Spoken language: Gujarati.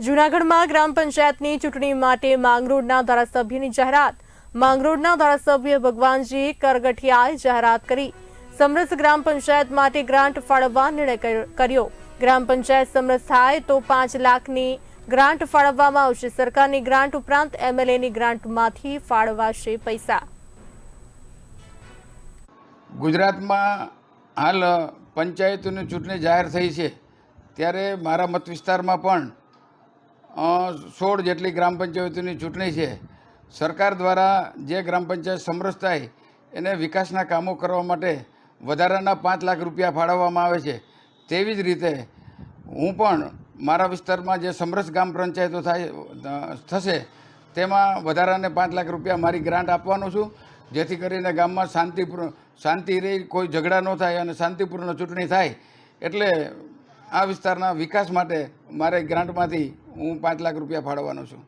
જૂનાગઢમાં ગ્રામ પંચાયતની ચૂંટણી માટે માંગરોળના ધારાસભ્યની જાહેરાત. માંગરોળના ધારાસભ્ય ભગવાનજી કરગઠિયાએ જાહેરાત કરી. સમરસ ગ્રામ પંચાયત માટે ગ્રાન્ટ ફાળવવા નિર્ણય કર્યો- ગ્રામ પંચાયત સમરસ થાય તો પાંચ લાખની ગ્રાન્ટ ફાળવવામાં આવશે. સરકારની ગ્રાન્ટ ઉપરાંત એમએલએની ગ્રાન્ટમાંથી ફાળવાશે પૈસા. ગુજરાતમાં હાલ પંચાયતોની ચૂંટણી જાહેર થઈ છે. ત્યારે મારા મત વિસ્તારમાં પણ સોળ જેટલી ગ્રામ પંચાયતોની ચૂંટણી છે, સરકાર દ્વારા જે ગ્રામ પંચાયત સમરસ થાય, એને વિકાસના કામો કરવા માટે વધારાના પાંચ લાખ રૂપિયા ફાળવવામાં આવે છે. તેવી જ રીતે હું પણ મારા વિસ્તારમાં જે સમરસ ગ્રામ પંચાયતો થાય થશે, તેમાં વધારાને પાંચ લાખ રૂપિયા મારી ગ્રાન્ટ આપવાનો છું, જેથી કરીને ગામમાં શાંતિપૂર્ણ, શાંતિ રહી, કોઈ ઝઘડા ન થાય અને શાંતિપૂર્ણ ચૂંટણી થાય, એટલે આ વિસ્તારના વિકાસ માટે મારે ગ્રાન્ટમાંથી હું પાંચ લાખ રૂપિયા ફાળવવાનો છું.